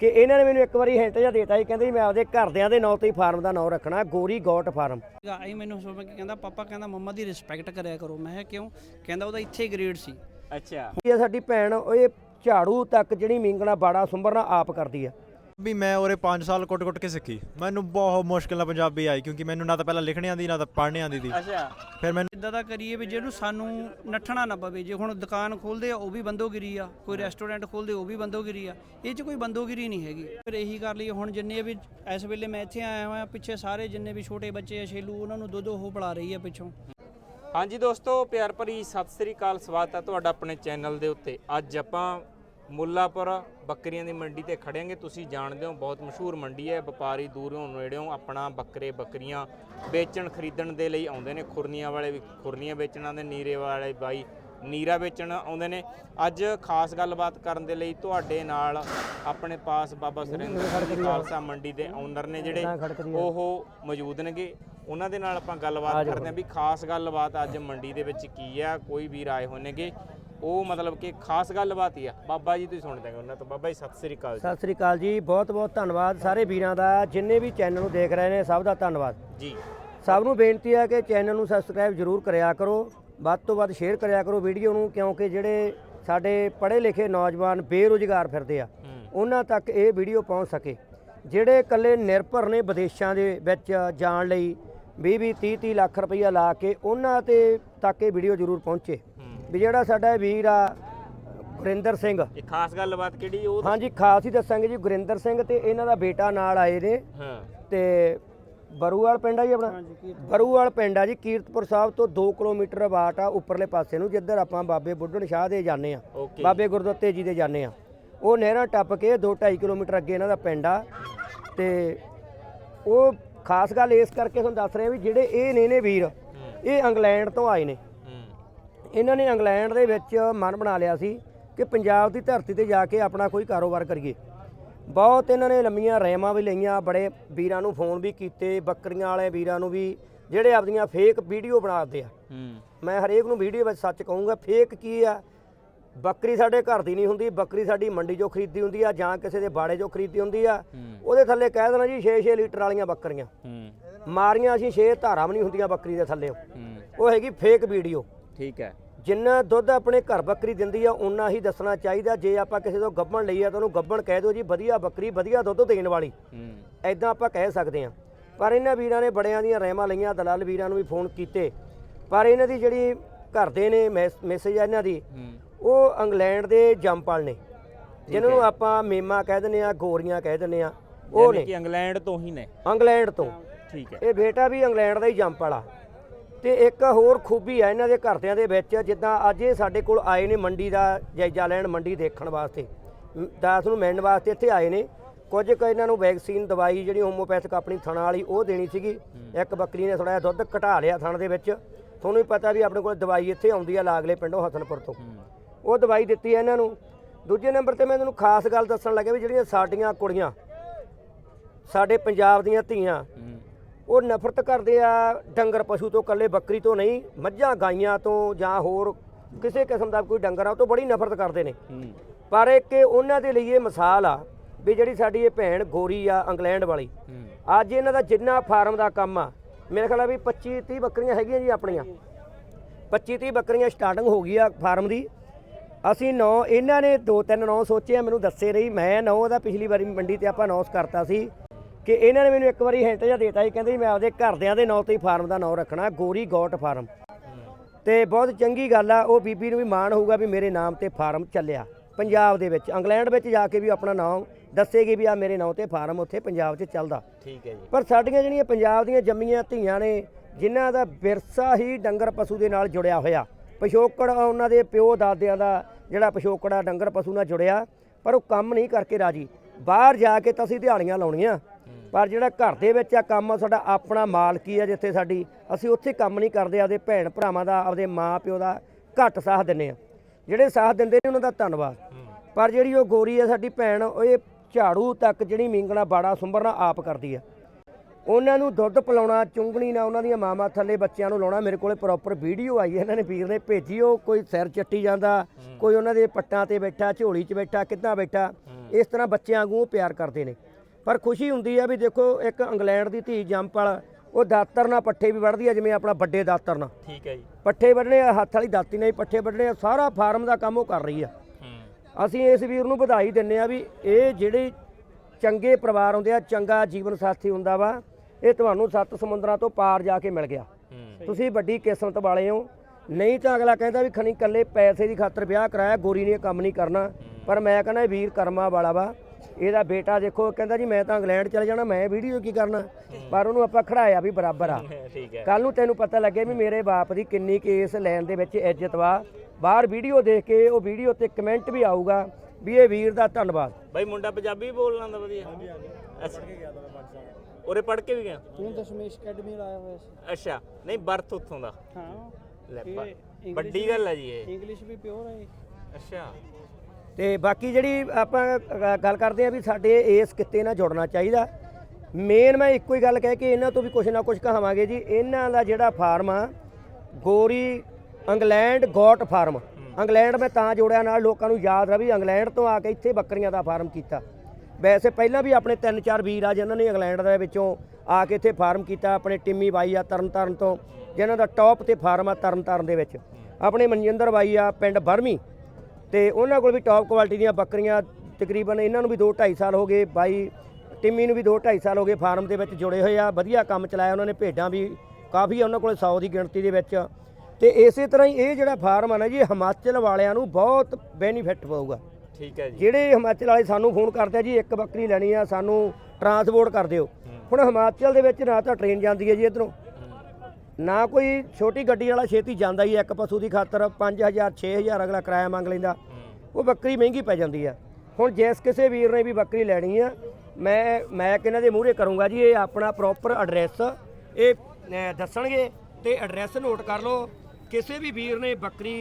ਕਿ ਇਹਨਾਂ ਨੇ ਮੈਨੂੰ ਇੱਕ ਵਾਰੀ ਹਿੰਟ ਜਿਹਾ ਦੇਤਾ ਸੀ ਕਹਿੰਦੇ ਮੈਂ ਆਪਦੇ ਘਰਦਿਆਂ ਦੇ ਨਾਂ ਤੇ ਹੀ ਫਾਰਮ ਦਾ ਨਾਂ ਰੱਖਣਾ ਗੋਰੀ ਗੋਟ ਫਾਰਮ। ਆਈ ਮੈਨੂੰ ਸੁਣ ਕੇ ਕਹਿੰਦਾ ਪਾਪਾ ਕਹਿੰਦਾ ਮੰਮਾ ਦੀ ਰਿਸਪੈਕਟ ਕਰਿਆ ਕਰੋ। ਮੈਂ ਕਿਹਾ ਕਿਉਂ? ਕਹਿੰਦਾ ਉਹਦਾ ਇੱਥੇ ਗ੍ਰੇਡ ਸੀ। ਅੱਛਾ। ਇਹ ਸਾਡੀ ਭੈਣ ਉਹ ਇਹ ਝਾੜੂ ਤੱਕ ਜਿਹੜੀ ਮੀਂਗਣਾ ਬਾੜਾ ਸੁੰਬਰਨਾ ਆਪ ਕਰਦੀ ਆ। ਵੀ ਮੈਂ ਉਰੇ 5 ਸਾਲ ਕੁੱਟ-ਕੁੱਟ ਕੇ ਸਿੱਖੀ। ਮੈਨੂੰ ਬਹੁਤ ਮੁਸ਼ਕਿਲ ਨਾਲ ਪੰਜਾਬੀ ਆਈ ਕਿਉਂਕਿ ਮੈਨੂੰ ਨਾ ਤਾਂ ਪਹਿਲਾਂ ਲਿਖਣੀ ਆਂਦੀ ਨਾ ਤਾਂ ਪੜ੍ਹਨੀ ਆਂਦੀ ਸੀ। ਅੱਛਾ। ਫਿਰ ਮੈਨੂੰ ਇਦਾਂ ਦਾ ਕਰੀਏ ਵੀ ਜਿਹਨੂੰ ਸਾਨੂੰ ਨੱਠਣਾ ਨਾ ਪਵੇ ਜੇ ਹੁਣ ਦੁਕਾਨ ਖੋਲਦੇ ਆ ਉਹ ਵੀ ਬੰਦੋਗਿਰੀ ਆ। ਕੋਈ ਰੈਸਟੋਰੈਂਟ ਖੋਲਦੇ ਉਹ ਵੀ ਬੰਦੋਗਿਰੀ ਆ। ਇਹ 'ਚ ਕੋਈ ਬੰਦੋਗਿਰੀ ਨਹੀਂ ਹੈਗੀ। ਫਿਰ ਇਹੀ ਕਰ ਲਈ ਹੁਣ ਜਿੰਨੇ ਵੀ ਇਸ ਵੇਲੇ ਮੈਂ ਇੱਥੇ ਆਇਆ ਹੋਇਆ ਪਿੱਛੇ ਸਾਰੇ ਜਿੰਨੇ ਵੀ ਛੋਟੇ ਬੱਚੇ ਆ ਛੇਲੂ ਉਹਨਾਂ ਨੂੰ ਦੁੱਧ ਉਹ ਪਿਲਾ ਰਹੀ ਆ ਪਿੱਛੋਂ। ਹਾਂਜੀ ਦੋਸਤੋ ਪਿਆਰ ਭਰੀ ਸਤਿ ਸ੍ਰੀ ਅਕਾਲ ਸਵਾਗਤ ਹੈ ਤੁਹਾਡਾ ਆਪਣੇ ਚੈਨਲ ਦੇ ਉੱਤੇ। ਅੱਜ ਆਪਾਂ ਮੁੱਲਾਪੁਰ ਬੱਕਰੀਆਂ ਦੀ ਮੰਡੀ ਤੇ ਖੜਿਆਂਗੇ ਤੁਸੀਂ ਜਾਣਦੇ ਹੋ ਬਹੁਤ ਮਸ਼ਹੂਰ ਮੰਡੀ ਹੈ। ਵਪਾਰੀ ਦੂਰੋਂ ਨੇੜਿਓਂ ਆਪਣਾ ਬੱਕਰੇ ਬੱਕਰੀਆਂ ਵੇਚਣ ਖਰੀਦਣ ਦੇ ਲਈ ਆਉਂਦੇ ਨੇ। ਖੁਰਨੀਆਂ ਵਾਲੇ ਵੀ ਖੁਰਨੀਆਂ ਵੇਚਣ ਆਉਂਦੇ ਨੀਰੇ ਵਾਲੇ ਬਾਈ ਨੀਰਾ ਵੇਚਣ ਆਉਂਦੇ ਨੇ। ਅੱਜ ਖਾਸ ਗੱਲਬਾਤ ਕਰਨ ਦੇ ਲਈ ਤੁਹਾਡੇ ਨਾਲ ਆਪਣੇ ਪਾਸ ਬਾਬਾ ਸੁਰਿੰਦਰ ਸਿੰਘ ਖਾਲਸਾ ਮੰਡੀ ਦੇ ਓਨਰ ਨੇ ਜਿਹੜੇ ਉਹ ਮੌਜੂਦ ਨੇਗੇ। ਉਹਨਾਂ ਦੇ ਨਾਲ ਆਪਾਂ ਗੱਲਬਾਤ ਕਰਦੇ ਹਾਂ ਵੀ ਖਾਸ ਗੱਲਬਾਤ ਅੱਜ ਮੰਡੀ ਦੇ ਵਿੱਚ ਕੀ ਆ ਕੋਈ ਵੀਰ ਆਏ ਹੋਏ ਨੇਗੇ ਉਹ ਮਤਲਬ ਕਿ ਖਾਸ ਗੱਲਬਾਤ ਹੀ ਆ। ਬਾਬਾ ਜੀ ਤੁਸੀਂ ਸੁਣਦੇ ਹੋ ਉਹਨਾਂ ਤੋਂ। ਬਾਬਾ ਜੀ ਸਤਿ ਸ੍ਰੀ ਅਕਾਲ ਜੀ। ਸਤਿ ਸ੍ਰੀ ਅਕਾਲ ਜੀ। ਬਹੁਤ ਬਹੁਤ ਧੰਨਵਾਦ ਸਾਰੇ ਵੀਰਾਂ ਦਾ। ਜਿੰਨੇ ਵੀ ਚੈਨਲ ਨੂੰ ਦੇਖ ਰਹੇ ਨੇ ਸਭ ਦਾ ਧੰਨਵਾਦ। ਜੀ। ਸਭ ਨੂੰ ਬੇਨਤੀ ਹੈ ਕਿ ਚੈਨਲ ਨੂੰ ਸਬਸਕ੍ਰਾਈਬ ਜ਼ਰੂਰ ਕਰਿਆ ਕਰੋ। ਵੱਧ ਤੋਂ ਵੱਧ ਸ਼ੇਅਰ ਕਰਿਆ ਕਰੋ ਵੀਡੀਓ ਨੂੰ ਕਿਉਂਕਿ ਜਿਹੜੇ ਸਾਡੇ ਪੜ੍ਹੇ ਲਿਖੇ ਨੌਜਵਾਨ ਬੇਰੁਜ਼ਗਾਰ ਫਿਰਦੇ ਆ ਉਹਨਾਂ ਤੱਕ ਇਹ ਵੀਡੀਓ ਪਹੁੰਚ ਸਕੇ। ਜਿਹੜੇ ਇਕੱਲੇ ਨਿਰਭਰ ਨੇ ਵਿਦੇਸ਼ਾਂ ਦੇ ਵਿੱਚ ਜਾਣ ਲਈ 20 20 30 30 ਲੱਖ ਰੁਪਈਆ ਲਾ ਕੇ ਉਹਨਾਂ ਤੇ ਤੱਕ ਇਹ ਵੀਡੀਓ ਜ਼ਰੂਰ ਪਹੁੰਚੇ। ਵੀ ਜਿਹੜਾ ਸਾਡਾ ਇਹ ਵੀਰ ਆ ਗੁਰਿੰਦਰ ਸਿੰਘ। ਇਹ ਖਾਸ ਗੱਲਬਾਤ ਕਿਹੜੀ ਉਹ ਹਾਂਜੀ ਖਾਸ ਹੀ ਦੱਸਾਂਗੇ ਜੀ ਗੁਰਿੰਦਰ ਸਿੰਘ ਤੇ ਇਹਨਾਂ ਦਾ ਬੇਟਾ ਨਾਲ ਆਏ ਨੇ। ਹਾਂ। ਤੇ ਬਰੂਵਾਲ ਪਿੰਡ ਆ ਜੀ ਆਪਣਾ? ਬਰੂਵਾਲ ਪਿੰਡ ਆ ਜੀ ਕੀਰਤਪੁਰ ਸਾਹਿਬ ਤੋਂ 2 ਕਿਲੋਮੀਟਰ ਬਾਟ ਆ ਉੱਪਰਲੇ ਪਾਸੇ ਨੂੰ ਜਿੱਧਰ ਆਪਾਂ ਬਾਬੇ ਬੁੱਢਣ ਸ਼ਾਹ ਦੇ ਜਾਂਦੇ ਆ। ਬਾਬੇ ਗੁਰਦੱਤੇ ਜੀ ਦੇ ਜਾਂਦੇ ਆ। ਉਹ ਨਹਿਰਾਂ ਟੱਪ ਕੇ 2.5 ਕਿਲੋਮੀਟਰ ਅੱਗੇ ਇਹਨਾਂ ਦਾ ਪਿੰਡ ਆ। ਤੇ ਉਹ ਖਾਸ ਗੱਲ ਇਸ ਕਰਕੇ ਤੁਹਾਨੂੰ ਦੱਸ ਰਿਹਾ ਵੀ ਜਿਹੜੇ ਇਹ ਨੇ ਨੇ ਵੀਰ ਇਹ ਇੰਗਲੈਂਡ ਤੋਂ ਆਏ ਨੇ। ਇਹਨਾਂ ਨੇ ਇੰਗਲੈਂਡ ਦੇ ਵਿੱਚ ਮਨ ਬਣਾ ਲਿਆ ਸੀ ਕਿ ਪੰਜਾਬ ਦੀ ਧਰਤੀ ਤੇ ਜਾ ਕੇ ਆਪਣਾ ਕੋਈ ਕਾਰੋਬਾਰ ਕਰੀਏ। ਬਹੁਤ ਇਹਨਾਂ ਨੇ ਲੰਮੀਆਂ ਰੈਮਾਂ ਵੀ ਲਈਆਂ ਬੜੇ ਵੀਰਾਂ ਨੂੰ ਫੋਨ ਵੀ ਕੀਤੇ ਬੱਕਰੀਆਂ ਵਾਲੇ ਵੀਰਾਂ ਨੂੰ ਵੀ ਜਿਹੜੇ ਆਪਦੀਆਂ ਫੇਕ ਵੀਡੀਓ ਬਣਾਉਂਦੇ ਆ। ਮੈਂ ਹਰੇਕ ਨੂੰ ਵੀਡੀਓ ਵਿੱਚ ਸੱਚ ਕਹੂੰਗਾ ਫੇਕ ਕੀ ਆ? ਬੱਕਰੀ ਸਾਡੇ ਘਰ ਦੀ ਨਹੀਂ ਹੁੰਦੀ ਬੱਕਰੀ ਸਾਡੀ ਮੰਡੀ 'ਚੋਂ ਖਰੀਦੀ ਹੁੰਦੀ ਆ ਜਾਂ ਕਿਸੇ ਦੇ ਬਾੜੇ 'ਚੋਂ ਖਰੀਦੀ ਹੁੰਦੀ ਆ। ਉਹਦੇ ਥੱਲੇ ਕਹਿ ਦੇਣਾ ਜੀ 6-6 ਲੀਟਰ ਵਾਲੀਆਂ ਬੱਕਰੀਆਂ। ਮਾਰੀਆਂ ਅਸੀਂ 6 ਧਾਰਾਂ ਵੀ ਨਹੀਂ ਹੁੰਦੀਆਂ ਬੱਕਰੀ ਦੇ ਥੱਲੇ। ਉਹ ਹੈਗੀ ਫੇਕ ਵੀਡੀਓ ਠੀਕ ਹੈ। ਜਿੰਨਾ ਦੁੱਧ ਆਪਣੇ ਘਰ ਬੱਕਰੀ ਦਿੰਦੀ ਆ ਉਨਾ ਹੀ ਦੱਸਣਾ ਚਾਹੀਦਾ। ਜੇ ਆਪਾਂ ਕਿਸੇ ਤੋਂ ਗੱਭਣ ਲਈ ਆ ਤਾਂ ਉਹਨੂੰ ਗੱਭਣ ਕਹਿ ਦਿਓ ਜੀ ਵਧੀਆ ਬੱਕਰੀ ਵਧੀਆ ਦੁੱਧ ਦੇਣ ਵਾਲੀ। ਹੂੰ। ਐਦਾਂ ਆਪਾਂ ਕਹਿ ਸਕਦੇ ਆ। ਪਰ ਇਹਨਾਂ ਵੀਰਾਂ ਨੇ ਬੜਿਆਂ ਦੀਆਂ ਰਹਿਮਾਂ ਲਈਆਂ ਦਲਾਲ ਵੀਰਾਂ ਨੂੰ ਵੀ ਫੋਨ ਕੀਤੇ। ਪਰ ਇਹਨਾਂ ਦੀ ਜਿਹੜੀ ਘਰ ਦੇ ਨੇ ਮੈਸੇਜ ਆ ਇਹਨਾਂ ਦੀ ਉਹ ਇੰਗਲੈਂਡ ਦੇ ਜੰਪਲ ਨੇ। ਜਿਹਨਾਂ ਨੂੰ ਆਪਾਂ ਮੇਮਾ ਕਹਿ ਦਿੰਦੇ ਆ ਗੋਰੀਆਂ ਕਹਿ ਦਿੰਦੇ ਆ ਉਹ ਨੇ। ਕਿ ਇੰਗਲੈਂਡ ਤੋਂ ਹੀ ਨੇ। ਇੰਗਲੈਂਡ ਤੋਂ। ਠੀਕ ਹੈ। ਇਹ ਬੇਟਾ ਵੀ ਇੰਗਲੈਂਡ ਦਾ ਹੀ ਜੰਪ ਵਾਲਾ ਤੇ ਇੱਕ ਹੋਰ ਖੂਬੀ ਆ ਇਹਨਾਂ ਦੇ ਘਰਦਿਆਂ ਦੇ ਵਿੱਚ ਜਿੱਦਾਂ ਅੱਜ ਇਹ ਸਾਡੇ ਕੋਲ ਆਏ ਨੇ ਮੰਡੀ ਦਾ ਜਾਇਜ਼ਾ ਲੈਣ ਮੰਡੀ ਦੇਖਣ ਵਾਸਤੇ। ਦਾਸ ਨੂੰ ਮਿਲਣ ਵਾਸਤੇ ਇੱਥੇ ਆਏ ਨੇ। ਕੁਝ ਕੁ ਇਹਨਾਂ ਨੂੰ ਵੈਕਸੀਨ ਦਵਾਈ ਜਿਹੜੀ ਹੋਮੋਪੈਥਿਕ ਆਪਣੀ ਥਣਾ ਵਾਲੀ ਉਹ ਦੇਣੀ ਸੀਗੀ। ਇੱਕ ਬੱਕਰੀ ਨੇ ਥੋੜਾ ਜਿਹਾ ਦੁੱਧ ਘਟਾ ਲਿਆ ਥਣ ਦੇ ਵਿੱਚ। ਤੁਹਾਨੂੰ ਵੀ ਪਤਾ ਵੀ ਆਪਣੇ ਕੋਲ ਦਵਾਈ ਇੱਥੇ ਆਉਂਦੀ ਆ ਲਾਗਲੇ ਪਿੰਡੋਂ ਹਸਨਪੁਰ ਤੋਂ। ਉਹ ਦਵਾਈ ਦਿੱਤੀ ਹੈ ਇਹਨਾਂ ਨੂੰ। ਦੂਜੇ ਨੰਬਰ ਤੇ ਮੈਂ ਤੁਹਾਨੂੰ ਖਾਸ ਗੱਲ ਦੱਸਣ ਲੱਗਾ ਵੀ ਜਿਹੜੀਆਂ ਸਾਡੀਆਂ ਕੁੜੀਆਂ ਸਾਡੇ ਪੰਜਾਬ ਦੀਆਂ ਧੀਆਂ ਹੂੰ। ਉਹ ਨਫ਼ਰਤ ਕਰਦੇ ਆ ਡੰਗਰ ਪਸ਼ੂ ਤੋਂ ਕੱਲੇ ਬੱਕਰੀ ਤੋਂ ਨਹੀਂ ਮੱਝਾਂ ਗਾਈਆਂ ਤੋਂ ਜਾਂ ਹੋਰ ਕਿਸੇ ਕਿਸਮ ਦਾ ਕੋਈ ਡੰਗਰ ਆ ਉਹ ਤੋਂ ਬੜੀ ਨਫ਼ਰਤ ਕਰਦੇ ਨੇ। ਪਰ ਇੱਕ ਉਹਨਾਂ ਦੇ ਲਈ ਇਹ ਮਿਸਾਲ ਆ ਵੀ ਜਿਹੜੀ ਸਾਡੀ ਇਹ ਭੈਣ ਗੋਰੀ ਆ ਇੰਗਲੈਂਡ ਵਾਲੀ ਅੱਜ ਇਹਨਾਂ ਦਾ ਜਿੰਨਾ ਫਾਰਮ ਦਾ ਕੰਮ ਆ ਮੇਰੇ ਖਿਆਲ ਆ ਵੀ 25 30 ਬੱਕਰੀਆਂ ਹੈਗੀਆਂ ਜੀ ਆਪਣੀਆਂ। 25 30 ਬੱਕਰੀਆਂ ਸਟਾਰਟਿੰਗ ਹੋ ਗਈ ਆ ਫਾਰਮ ਦੀ। ਅਸੀਂ ਨੌ ਇਹਨਾਂ ਨੇ ਦੋ ਤਿੰਨ ਨੌ ਸੋਚੇ ਆ ਮੈਨੂੰ ਦੱਸੇ ਰਹੀ ਮੈਂ ਨੌ ਦਾ ਪਿਛਲੀ ਵਾਰੀ ਮੰਡੀ ਤੇ ਆਪਾਂ ਅਨਾਉਂਸ ਕਰਤਾ ਸੀ। ਕਿ ਇਹਨਾਂ ਨੇ ਮੈਨੂੰ ਇੱਕ ਵਾਰੀ ਹਿੰਟ ਜਿਹਾ ਦੇਤਾ ਸੀ ਕਹਿੰਦੇ ਮੈਂ ਆਪਦੇ ਘਰਦਿਆਂ ਦੇ ਨਾਂ ਤੇ ਹੀ ਫਾਰਮ ਦਾ ਨਾਂ ਰੱਖਣਾ ਗੋਰੀ ਗੋਟ ਫਾਰਮ। ਤੇ ਬਹੁਤ ਚੰਗੀ ਗੱਲ ਆ ਉਹ ਬੀਬੀ ਨੂੰ ਵੀ ਮਾਣ ਹੋਊਗਾ ਵੀ ਮੇਰੇ ਨਾਮ ਤੇ ਫਾਰਮ ਚੱਲਿਆ ਪੰਜਾਬ ਦੇ ਵਿੱਚ। ਇੰਗਲੈਂਡ ਵਿੱਚ ਜਾ ਕੇ ਵੀ ਆਪਣਾ ਨਾਮ ਦੱਸੇਗੀ ਵੀ ਆ ਮੇਰੇ ਨਾਂ ਤੇ ਫਾਰਮ ਉੱਥੇ ਪੰਜਾਬ 'ਚ ਚੱਲਦਾ। ਠੀਕ ਹੈ ਜੀ। ਪਰ ਸਾਡੀਆਂ ਜਿਹੜੀਆਂ ਪੰਜਾਬ ਦੀਆਂ ਜੰਮੀਆਂ ਧੀਆਂ ਨੇ ਜਿਨ੍ਹਾਂ ਦਾ ਵਿਰਸਾ ਹੀ ਡੰਗਰ ਪਸ਼ੂ ਦੇ ਨਾਲ ਜੁੜਿਆ ਹੋਇਆ। ਪਿਛੋਕੜ ਉਹਨਾਂ ਦੇ ਪਿਓ ਦਾਦਿਆਂ ਦਾ ਜਿਹੜਾ ਪਿਛੋਕੜ ਆ ਡੰਗਰ ਪਸ਼ੂ ਨਾਲ ਜੁੜਿਆ ਪਰ ਉਹ ਕੰਮ ਨਹੀਂ ਕਰਕੇ ਰਾਜੀ। ਬਾਹਰ ਜਾ ਕੇ ਤਾਂ ਅਸੀਂ ਦਿਹਾੜੀਆਂ ਲਾਉਣੀਆਂ। ਪਰ ਜਿਹੜਾ ਘਰ ਦੇ ਵਿੱਚ ਆ ਕੰਮ ਸਾਡਾ ਆਪਣਾ ਮਾਲਕੀ ਆ ਜਿੱਥੇ ਸਾਡੀ ਅਸੀਂ ਉੱਥੇ ਕੰਮ ਨਹੀਂ ਕਰਦੇ ਆਪਦੇ ਭੈਣ ਭਰਾਵਾਂ ਦਾ ਆਪਦੇ ਮਾਂ ਪਿਓ ਦਾ ਘੱਟ ਸਾਥ ਦਿੰਨੇ ਆ। ਜਿਹੜੇ ਸਾਥ ਦਿੰਦੇ ਨੇ ਉਹਨਾਂ ਦਾ ਧੰਨਵਾਦ। ਪਰ ਜਿਹੜੀ ਉਹ ਗੋਰੀ ਆ ਸਾਡੀ ਭੈਣ ਉਹ ਇਹ ਝਾੜੂ ਤੱਕ ਜਿਹੜੀ ਮੀਂਗਣਾ ਬਾੜਾ ਸੁੰਬਰਨਾ ਆਪ ਕਰਦੀ ਆ। ਉਹਨਾਂ ਨੂੰ ਦੁੱਧ ਪਿਲਾਉਣਾ ਚੁੰਗਣੀ ਨਾਲ ਉਹਨਾਂ ਦੀਆਂ ਮਾਵਾਂ ਥੱਲੇ ਬੱਚਿਆਂ ਨੂੰ ਲਾਉਣਾ ਮੇਰੇ ਕੋਲੇ ਪ੍ਰੋਪਰ ਵੀਡੀਓ ਆਈ ਹੈ ਇਹਨਾਂ ਨੇ ਵੀਰ ਨੇ ਭੇਜੀ ਉਹ ਕੋਈ ਸਿਰ ਚੱਟੀ ਜਾਂਦਾ ਕੋਈ ਉਹਨਾਂ ਦੇ ਪੱਟਾਂ ਤੇ ਬੈਠਾ ਝੋਲੀ 'ਚ ਬੈਠਾ ਕਿੱਦਾਂ ਬੈਠਾ ਇਸ ਤਰ੍ਹਾਂ ਬੱਚਿਆਂ ਵਾਂਗੂ ਪਿਆਰ ਕਰਦੇ ਨੇ। ਪਰ ਖੁਸ਼ੀ ਹੁੰਦੀ ਹੈ ਵੀ ਦੇਖੋ ਇੱਕ ਇੰਗਲੈਂਡ ਦੀ ਧੀ ਜੰਪਲ ਉਹ ਦਾਤਰ ਨਾਲ ਪੱਠੇ ਵੀ ਵੜਦੀ ਹੈ ਜਿਵੇਂ ਆਪਣਾ ਵੱਡੇ ਦਾਤਰ ਨਾਲ। ਠੀਕ ਹੈ ਜੀ। ਪੱਠੇ ਵੱਢਣੇ ਆ ਹੱਥ ਵਾਲੀ ਦਾਤੀ ਨਾਲ ਹੀ ਪੱਠੇ ਵੱਢਣੇ ਆ ਸਾਰਾ ਫਾਰਮ ਦਾ ਕੰਮ ਉਹ ਕਰ ਰਹੀ ਆ। ਅਸੀਂ ਇਸ ਵੀਰ ਨੂੰ ਵਧਾਈ ਦਿੰਨੇ ਆ ਵੀ ਇਹ ਜਿਹੜੇ ਚੰਗੇ ਪਰਿਵਾਰ ਹੁੰਦੇ ਆ ਚੰਗਾ ਜੀਵਨ ਸਾਥੀ ਹੁੰਦਾ ਵਾ ਇਹ ਤੁਹਾਨੂੰ ਸੱਤ ਸਮੁੰਦਰਾਂ ਤੋਂ ਪਾਰ ਜਾ ਕੇ ਮਿਲ ਗਿਆ। ਤੁਸੀਂ ਵੱਡੀ ਕਿਸਮਤ ਵਾਲੇ ਹੋ। ਨਹੀਂ ਤਾਂ ਅਗਲਾ ਕਹਿੰਦਾ ਵੀ ਖਣੀ ਕੱਲੇ ਪੈਸੇ ਦੀ ਖਾਤਰ ਵਿਆਹ ਕਰਾਇਆ ਗੋਰੀ ਨੇ ਕੰਮ ਨਹੀਂ ਕਰਨਾ। ਪਰ ਮੈਂ ਕਹਿੰਦਾ ਇਹ ਵੀਰ ਕਰਮਾ ਵਾਲਾ ਵਾ। ਇਹਦਾ ਬੇਟਾ ਦੇਖੋ ਕਹਿੰਦਾ ਜੀ ਮੈਂ ਤਾਂ ਇੰਗਲੈਂਡ ਚਲੇ ਜਾਣਾ ਮੈਂ ਵੀਡੀਓ ਕੀ ਕਰਨਾ? ਪਰ ਉਹਨੂੰ ਆਪਾਂ ਖੜਾਇਆ ਵੀ ਬਰਾਬਰ ਆ। ਠੀਕ ਹੈ। ਕੱਲ ਨੂੰ ਤੈਨੂੰ ਪਤਾ ਲੱਗੇ ਵੀ ਮੇਰੇ ਬਾਪ ਦੀ ਕਿੰਨੀ ਕੇਸ ਲੈਣ ਦੇ ਵਿੱਚ ਇੱਜ਼ਤ ਵਾ। ਬਾਹਰ ਵੀਡੀਓ ਦੇਖ ਕੇ ਉਹ ਵੀਡੀਓ ਤੇ ਕਮੈਂਟ ਵੀ ਆਊਗਾ। ਵੀ ਇਹ ਵੀਰ ਦਾ ਧੰਨਵਾਦ। ਬਾਈ ਮੁੰਡਾ ਪੰਜਾਬੀ ਬੋਲ ਲੈਂਦਾ ਵਧੀਆ। ਹਾਂਜੀ ਹਾਂਜੀ। ਅੱਛਾ। ਉਰੇ ਪੜ ਕੇ ਵੀ ਗਿਆ? ਤੂੰ ਦਸ਼ਮੇਸ਼ ਅਕੈਡਮੀ ਆਇਆ ਹੋਇਆ ਸੀ। ਅੱਛਾ। ਨਹੀਂ ਬਰਥ ਉੱਥੋਂ ਦਾ। ਹਾਂ। ਲੈ ਇਹ English ਵੱਡੀ ਗੱਲ ਹੈ ਜੀ ਇਹ। ਇੰਗਲਿਸ਼ ਵੀ ਪਿਓਰ ਹੈ ਅੱਛਾ। ਤੇ ਬਾਕੀ ਜਿਹੜੀ ਆਪਾਂ ਗੱਲ ਕਰਦੇ ਆ ਵੀ ਸਾਡੇ ਇਸ ਕਿੱਤੇ ਨਾਲ ਜੁੜਨਾ ਚਾਹੀਦਾ। ਮੇਨ ਮੈਂ ਇੱਕੋ ਹੀ ਗੱਲ ਕਹਿ ਕੇ ਇਹਨਾਂ ਤੋਂ ਵੀ ਕੁਝ ਨਾ ਕੁਝ ਕਹਾਵਾਂਗੇ ਜੀ। ਇਹਨਾਂ ਦਾ ਜਿਹੜਾ ਫਾਰਮ ਆ ਗੋਰੀ ਇੰਗਲੈਂਡ ਗੋਟ ਫਾਰਮ। ਇੰਗਲੈਂਡ ਮੈਂ ਤਾਂ ਜੋੜਿਆ ਨਾਲ ਲੋਕਾਂ ਨੂੰ ਯਾਦ ਰਵੇ ਇੰਗਲੈਂਡ ਤੋਂ ਆ ਕੇ ਇੱਥੇ ਬੱਕਰੀਆਂ ਦਾ ਫਾਰਮ ਕੀਤਾ। ਵੈਸੇ ਪਹਿਲਾਂ ਵੀ ਆਪਣੇ ਤਿੰਨ ਚਾਰ ਵੀਰ ਆ ਜਿਨ੍ਹਾਂ ਨੇ ਇੰਗਲੈਂਡ ਦੇ ਵਿੱਚੋਂ ਆ ਕੇ ਇੱਥੇ ਫਾਰਮ ਕੀਤਾ ਆਪਣੇ ਟਿੰਮੀ ਬਾਈ ਆ ਤਰਨਤਾਰਨ ਤੋਂ ਜਿਨ੍ਹਾਂ ਦਾ ਟੌਪ ਤੇ ਫਾਰਮ ਆ ਤਰਨਤਾਰਨ ਦੇ ਵਿੱਚ। ਆਪਣੇ ਮਨਜਿੰਦਰ ਬਾਈ ਆ ਪਿੰਡ ਬਰਮੀ ਤੇ ਉਹਨਾਂ ਕੋਲ ਵੀ ਟੌਪ ਕੁਆਲਿਟੀ ਦੀਆਂ ਬੱਕਰੀਆਂ ਤਕਰੀਬਨ ਇਹਨਾਂ ਨੂੰ ਵੀ 2 2.5 ਸਾਲ ਹੋ ਗਏ ਬਾਈ ਟਿੰਮੀ ਨੂੰ ਵੀ 2 2.5 ਸਾਲ ਹੋ ਗਏ ਫਾਰਮ ਦੇ ਵਿੱਚ ਜੁੜੇ ਹੋਏ ਆ ਵਧੀਆ ਕੰਮ ਚਲਾਇਆ ਉਹਨਾਂ ਨੇ ਭੇਡਾਂ ਵੀ ਕਾਫੀ ਆ ਉਹਨਾਂ ਕੋਲ 100 ਦੀ ਗਿਣਤੀ ਦੇ ਵਿੱਚ। ਤੇ ਇਸੇ ਤਰ੍ਹਾਂ ਹੀ ਇਹ ਜਿਹੜਾ ਫਾਰਮ ਆ ਨਾ ਜੀ ਹਿਮਾਚਲ ਵਾਲਿਆਂ ਨੂੰ ਬਹੁਤ ਬੈਨੀਫਿਟ ਪਊਗਾ। ਠੀਕ ਹੈ ਜੀ। ਜਿਹੜੇ ਹਿਮਾਚਲ ਵਾਲੇ ਸਾਨੂੰ ਫੋਨ ਕਰਦੇ ਆ ਜੀ ਇੱਕ ਬੱਕਰੀ ਲੈਣੀ ਆ ਸਾਨੂੰ ਟਰਾਂਸਪੋਰਟ ਕਰ ਦਿਓ। ਹੁਣ ਹਿਮਾਚਲ ਦੇ ਵਿੱਚ ਨਾ ਤਾਂ ਟ੍ਰੇਨ ਜਾਂਦੀ ਹੈ ਜੀ ਇਧਰੋਂ। ਨਾ ਕੋਈ ਛੋਟੀ ਗੱਡੀ ਵਾਲਾ ਛੇਤੀ ਜਾਂਦਾ ਹੀ ਹੈ ਇੱਕ ਪਸ਼ੂ ਦੀ ਖਾਤਰ 5000 6000 ਅਗਲਾ ਕਿਰਾਇਆ ਮੰਗ ਲੈਂਦਾ। ਉਹ ਬੱਕਰੀ ਮਹਿੰਗੀ ਪੈ ਜਾਂਦੀ ਆ ਹੁਣ ਜਿਸ ਕਿਸੇ ਵੀਰ ਨੇ ਵੀ ਬੱਕਰੀ ਲੈਣੀ ਆ ਮੈਂ ਮੈਂ ਕਿਹਨਾਂ ਦੇ ਮੂਹਰੇ ਕਰੂੰਗਾ ਜੀ ਇਹ ਆਪਣਾ ਪ੍ਰੋਪਰ ਐਡਰੈਸ ਇਹ ਅਹ, ਦੱਸਣਗੇ ਤੇ ਐਡਰੈਸ ਨੋਟ ਕਰ ਲਓ। ਕਿਸੇ ਵੀ ਵੀਰ ਨੇ ਬੱਕਰੀ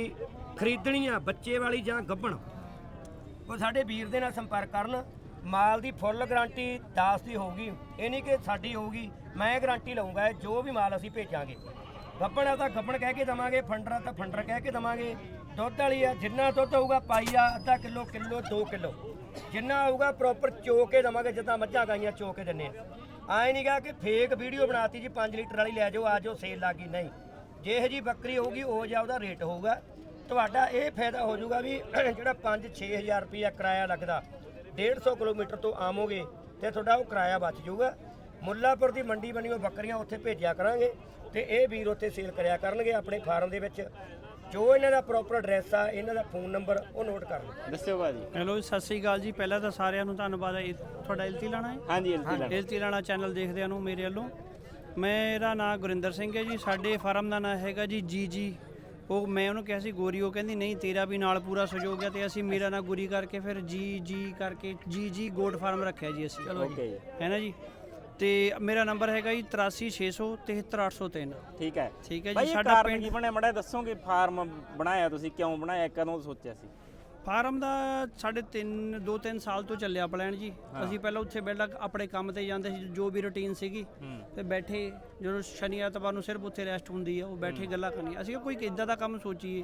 ਖਰੀਦਣੀ ਆ ਬੱਚੇ ਵਾਲੀ ਜਾਂ ਗੱਭਣ ਉਹ ਸਾਡੇ ਵੀਰ ਦੇ ਨਾਲ ਸੰਪਰਕ ਕਰਨ। ਮਾਲ ਦੀ ਫੁੱਲ ਗਾਰੰਟੀ 10 ਦੀ ਹੋਊਗੀ, ਇਹ ਨਹੀਂ ਕਿ ਸਾਡੀ ਹੋਊਗੀ, ਮੈਂ ਗਾਰੰਟੀ ਲਵਾਂਗਾ ਜੋ ਵੀ ਮਾਲ ਅਸੀਂ ਭੇਜਾਂਗੇ। ਗੱਬਣ ਆ ਤਾਂ ਗੱਬਣ ਕਹਿ ਕੇ ਦਵਾਂਗੇ, ਫੰਡਰ ਆ ਤਾਂ ਫੰਡਰ ਕਹਿ ਕੇ ਦਵਾਂਗੇ। ਦੁੱਧ ਵਾਲੀ ਆ, ਜਿੰਨਾ ਦੁੱਧ ਹੋਊਗਾ ਪਾਈਆ ਅੱਧਾ ਕਿਲੋ ਕਿਲੋ 2 ਕਿਲੋ। ਜਿੰਨਾ ਹੋਊਗਾ ਪ੍ਰੋਪਰ ਚੋ ਕੇ ਦਵਾਂਗੇ, ਜਿੱਦਾਂ ਮੱਝਾਂ ਗਾਈਆਂ ਚੋ ਕੇ ਦਿੰਨੇ ਆ। ਨਹੀਂ ਗਾ ਕਿ ਫੇਕ ਵੀਡੀਓ ਬਣਾਤੀ ਜੀ 5 ਲੀਟਰ ਵਾਲੀ ਲੈ ਜਾਓ, ਆ ਜਾਓ ਸੇਲ ਲੱਗੀ ਨਹੀਂ ਜੇ ਇਹ ਜੀ ਬੱਕਰੀ ਹੋਊਗੀ, ਉਹ ਜਿਹਾ ਉਹਦਾ ਰੇਟ ਹੋਊਗਾ। ਤੁਹਾਡਾ ਇਹ ਫਾਇਦਾ ਹੋ ਜਾਊਗਾ ਵੀ ਜਿਹੜਾ 5-6000 ਰੁਪਇਆ ਕਿਰਾਇਆ ਲੱਗਦਾ। 150 ਕਿਲੋਮੀਟਰ ਤੋਂ ਆਵੋਗੇ ਤੇ ਤੁਹਾਡਾ ਉਹ ਕਿਰਾਇਆ ਬਚ ਜਾਊਗਾ। ਮੁੱਲਾਪੁਰ ਦੀ ਮੰਡੀ ਬਣੀ ਉਹ ਬੱਕਰੀਆਂ ਉੱਥੇ ਭੇਜਿਆ ਕਰਾਂਗੇ ਤੇ ਇਹ ਵੀਰ ਉੱਥੇ ਸੇਲ ਕਰਿਆ ਕਰਨਗੇ ਆਪਣੇ ਫਾਰਮ ਦੇ ਵਿੱਚ। ਜੋ ਇਹਨਾਂ ਦਾ ਪ੍ਰੋਪਰ ਐਡਰੈਸ ਆ ਇਹਨਾਂ ਦਾ ਫੋਨ ਨੰਬਰ ਉਹ ਨੋਟ ਕਰ ਲਓ। ਦੱਸਿਓ ਬਾਜੀ ਹੈਲੋ ਸਤਿ ਸ੍ਰੀ ਅਕਾਲ ਜੀ। ਪਹਿਲਾਂ ਤਾਂ ਸਾਰਿਆਂ ਨੂੰ ਧੰਨਵਾਦ। ਹੈ ਇਹ ਤੁਹਾਡਾ ਇਲਤੀ ਲਾਣਾ ਹੈ? ਹਾਂਜੀ ਇਲਤੀ ਲੈਣਾ। ਇਲਤੀ ਲਾਣਾ ਚੈਨਲ ਦੇਖਦਿਆਂ ਨੂੰ ਮੇਰੇ ਵੱਲੋਂ। ਮੇਰਾ ਨਾਮ ਗੁਰਿੰਦਰ ਸਿੰਘ ਹੈ ਜੀ। ਸਾਡੇ ਫਾਰਮ ਦਾ ਨਾਮ ਹੈਗਾ ਜੀ ਜੀ ਜੀ ਉਹ ਮੈਂ ਉਹਨੂੰ ਕਿਹਾ ਸੀ ਗੋਰੀ ਉਹ ਕਹਿੰਦੀ ਨਹੀਂ ਤੇਰਾ ਵੀ ਨਾਲ ਪੂਰਾ ਸਹਿਯੋਗ ਹੈ ਤੇ ਅਸੀਂ ਮੇਰਾ ਨਾਂ ਗੁਰੀ ਕਰਕੇ ਫਿਰ ਜੀ ਜੀ ਕਰਕੇ ਜੀ ਜੀ ਗੋਡ ਫਾਰਮ ਰੱਖਿਆ ਜੀ ਅਸੀਂ। ਚਲੋ ਜੀ। ਹੈ ਨਾ ਜੀ? ਤੇ ਮੇਰਾ ਨੰਬਰ ਹੈਗਾ ਜੀ 83600 73803 ਠੀਕ ਹੈ। ਠੀਕ ਹੈ ਜੀ ਸਾਡਾ ਪਿੰਡ ਕੀ ਬਣਿਆ? ਮੜਾ ਦੱਸੋਗੇ ਫਾਰਮ ਬਣਾਇਆ ਤੁਸੀਂ ਕਿਉਂ ਬਣਾਇਆ ਕਦੋਂ ਸੋਚਿਆ ਸੀ? ਫਾਰਮ ਦਾ ਸਾਡੇ 3 2 3 ਸਾਲ ਤੋਂ ਚੱਲਿਆ ਪਲਾਨ ਜੀ। ਅਸੀਂ ਪਹਿਲਾਂ ਉੱਥੇ ਪਹਿਲਾਂ ਆਪਣੇ ਕੰਮ ਤੇ ਜਾਂਦੇ ਸੀ ਜੋ ਵੀ ਰੁਟੀਨ ਸੀਗੀ ਤੇ ਬੈਠੇ ਜਦੋਂ ਸ਼ਨੀ ਐਤਵਾਰ ਨੂੰ ਸਿਰਫ ਉੱਥੇ ਰੈਸਟ ਹੁੰਦੀ ਆ ਉਹ ਬੈਠੇ ਗੱਲਾਂ ਕਰਨੀਆਂ। ਅਸੀਂ ਕੋਈ ਇਦਾਂ ਦਾ ਕੰਮ ਸੋਚੀਏ।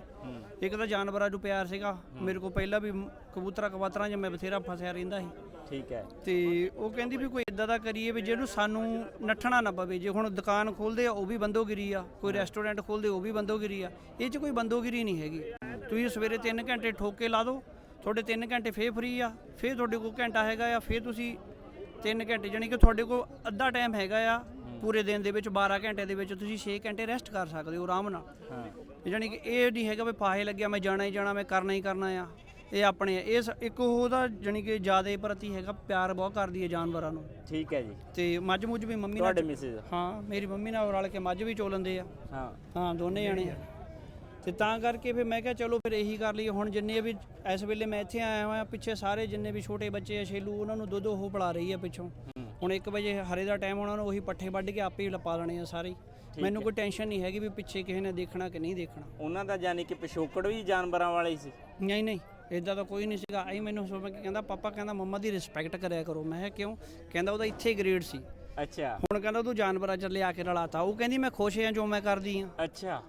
ਇੱਕ ਤਾਂ ਜਾਨਵਰਾਂ ਨੂੰ ਪਿਆਰ ਸੀਗਾ। ਮੇਰੇ ਕੋਲ ਪਹਿਲਾਂ ਵੀ ਕਬੂਤਰਾਂ ਕਬਾਤਰਾਂ 'ਚ ਮੈਂ ਬਥੇਰਾ ਫਸਿਆ ਰਹਿੰਦਾ ਸੀ। ਠੀਕ ਹੈ। ਤੇ ਉਹ ਕਹਿੰਦੀ ਵੀ ਕੋਈ ਇਦਾਂ ਦਾ ਕਰੀਏ ਵੀ ਜਿਹਨੂੰ ਸਾਨੂੰ ਨੱਠਣਾ ਨਾ ਪਵੇ। ਜੇ ਹੁਣ ਦੁਕਾਨ ਖੋਲਦੇ ਆ ਉਹ ਵੀ ਬੰਦੋਗਿਰੀ ਆ। ਕੋਈ ਰੈਸਟੋਰੈਂਟ ਖੋਲਦੇ ਉਹ ਵੀ ਬੰਦੋਗਿਰੀ ਆ। ਇਹ 'ਚ ਕੋਈ ਬੰਦੋਗਿਰੀ ਨਹੀਂ ਹੈਗੀ। ਤੁਸੀਂ ਸਵੇਰੇ 3 ਘੰਟੇ ਠੋਕ ਲਾ ਦਿਓ ਤੁਹਾਡੇ 3 ਘੰਟੇ ਫੇਰ ਫ੍ਰੀ ਆ ਫੇਰ ਤੁਹਾਡੇ ਕੋਲ ਘੰਟਾ ਹੈਗਾ ਆ ਫੇਰ ਤੁਸੀਂ 3 ਘੰਟੇ ਜਾਣੀ ਕਿ ਤੁਹਾਡੇ ਕੋਲ ਅੱਧਾ ਟਾਈਮ ਹੈਗਾ ਆ ਪੂਰੇ ਦਿਨ ਦੇ ਵਿੱਚ 12 ਘੰਟੇ ਦੇ ਵਿੱਚ ਤੁਸੀਂ 6 ਘੰਟੇ ਰੈਸਟ ਕਰ ਸਕਦੇ ਹੋ ਆਰਾਮ ਨਾਲ। ਹਾਂ। ਜਾਣੀ ਕਿ ਇਹ ਨਹੀਂ ਹੈਗਾ ਵੀ ਫਾਹੇ ਲੱਗਿਆ ਮੈਂ ਜਾਣਾ ਹੀ ਜਾਣਾ ਮੈਂ ਕਰਨਾ ਹੀ ਕਰਨਾ ਆ ਇਹ ਆਪਣੇ। ਇਸ ਇੱਕ ਉਹਦਾ ਜਾਣੀ ਕਿ ਜਿਆਦੇ ਪ੍ਰਤੀ ਹੈਗਾ ਪਿਆਰ ਬਹੁਤ ਕਰਦੀ ਹੈ ਜਾਨਵਰਾਂ ਨੂੰ। ਠੀਕ ਹੈ ਜੀ। ਤੇ ਮੱਝ ਮੁੱਝ ਵੀ ਮੰਮੀ ਤੁਹਾਡੇ ਨਾਲ ਮਿਸਿਸ ਹਾਂ ਮੇਰੀ ਮੰਮੀ ਨਾਲ ਰਲ ਕੇ ਮੱਝ ਵੀ ਚੋ ਲੈਂਦੇ ਆ। ਹਾਂ। ਹਾਂ ਦੋਨੇ ਜਾਣੇ ਆ। ਤੇ ਤਾਂ ਕਰਕੇ ਫਿਰ ਮੈਂ ਕਿਹਾ ਚਲੋ ਫਿਰ ਇਹੀ ਕਰ ਲਈਏ। ਹੁਣ ਜਿੰਨੇ ਵੀ ਇਸ ਵੇਲੇ ਮੈਂ ਇੱਥੇ ਆਇਆ ਹੋਇਆ ਪਿੱਛੇ ਸਾਰੇ ਜਿੰਨੇ ਵੀ ਛੋਟੇ ਬੱਚੇ ਆ ਛੇਲੂ ਉਹਨਾਂ ਨੂੰ ਦੁੱਧ ਉਹ ਪਿਲਾ ਰਹੀ ਆ ਪਿੱਛੋਂ। ਹੁਣ 1 ਵਜੇ ਹਰੇ ਦਾ ਟਾਈਮ ਉਹਨਾਂ ਨੂੰ ਉਹੀ ਪੱਠੇ ਵੱਢ ਕੇ ਆਪੇ ਹੀ ਲਪਾ ਲੈਣੇ ਆ ਸਾਰੇ। ਹੀ। ਮੈਨੂੰ ਕੋਈ ਟੈਨਸ਼ਨ ਨਹੀਂ ਹੈਗੀ ਵੀ ਪਿੱਛੇ ਕਿਸੇ ਨੇ ਦੇਖਣਾ ਕਿ ਨਹੀਂ ਦੇਖਣਾ। ਉਹਨਾਂ ਦਾ ਯਾਨੀ ਕਿ ਪਿਛੋਕੜ ਵੀ ਜਾਨਵਰਾਂ ਵਾਲਾ ਹੀ ਸੀ। ਨਹੀਂ ਨਹੀਂ ਇਦਾਂ ਤਾਂ ਕੋਈ ਨਹੀਂ ਸੀਗਾ। ਆਈ ਮੈਨੂੰ ਸੁਣ ਕੇ ਕਹਿੰਦਾ ਪਾਪਾ ਕਹਿੰਦਾ ਮੰਮਾ ਦੀ ਰਿਸਪੈਕਟ ਕਰਿਆ ਕਰੋ। ਮੈਂ ਕਿਹਾ ਕਿਉਂ? ਕਹਿੰਦਾ ਉਹਦਾ ਇੱਥੇ ਗ੍ਰੇਡ ਸੀ। ਅੱਛਾ। ਹੁਣ ਕਹਿੰਦਾ ਤੂੰ ਜਾਨਵਰਾਂ ਚ ਲਿਆ ਕੇ ਰਲਾਤਾ। ਉਹ ਕਹਿੰਦੀ ਮੈਂ ਖੁਸ਼ ਹਾਂ ਜੋ ਮੈਂ ਕਰਦੀ ਆ। ਅੱਛਾ।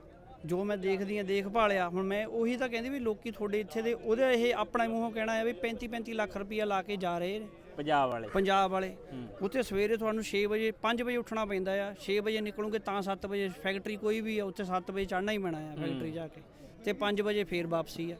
ਜੋ ਮੈਂ ਦੇਖਦੀ ਆ ਦੇਖ ਭਾਲਿਆ ਹੁਣ ਮੈਂ ਉਹੀ ਤਾਂ ਕਹਿੰਦੀ ਵੀ ਲੋਕੀ ਤੁਹਾਡੇ ਇੱਥੇ ਦੇ ਉਹਦੇ ਇਹ ਆਪਣਾ ਮੂੰਹੋਂ ਕਹਿਣਾ ਹੈ ਵੀ 35 35 ਲੱਖ ਰੁਪਈਆ ਲਾ ਕੇ ਜਾ ਰਹੇ ਨੇ। ਪੰਜਾਬ ਵਾਲੇ। ਪੰਜਾਬ ਵਾਲੇ। ਉੱਥੇ ਸਵੇਰੇ ਤੁਹਾਨੂੰ 6 ਵਜੇ 5 ਵਜੇ ਉੱਠਣਾ ਪੈਂਦਾ ਆ 6 ਵਜੇ ਨਿਕਲੂਗੇ ਤਾਂ 7 ਵਜੇ ਫੈਕਟਰੀ ਕੋਈ ਵੀ ਆ ਉੱਥੇ 7 ਵਜੇ ਚੜ੍ਹਨਾ ਹੀ ਪੈਣਾ ਆ ਫੈਕਟਰੀ ਜਾ ਕੇ। ਤੇ 5 ਵਜੇ ਫੇਰ ਵਾਪਸੀ ਆ।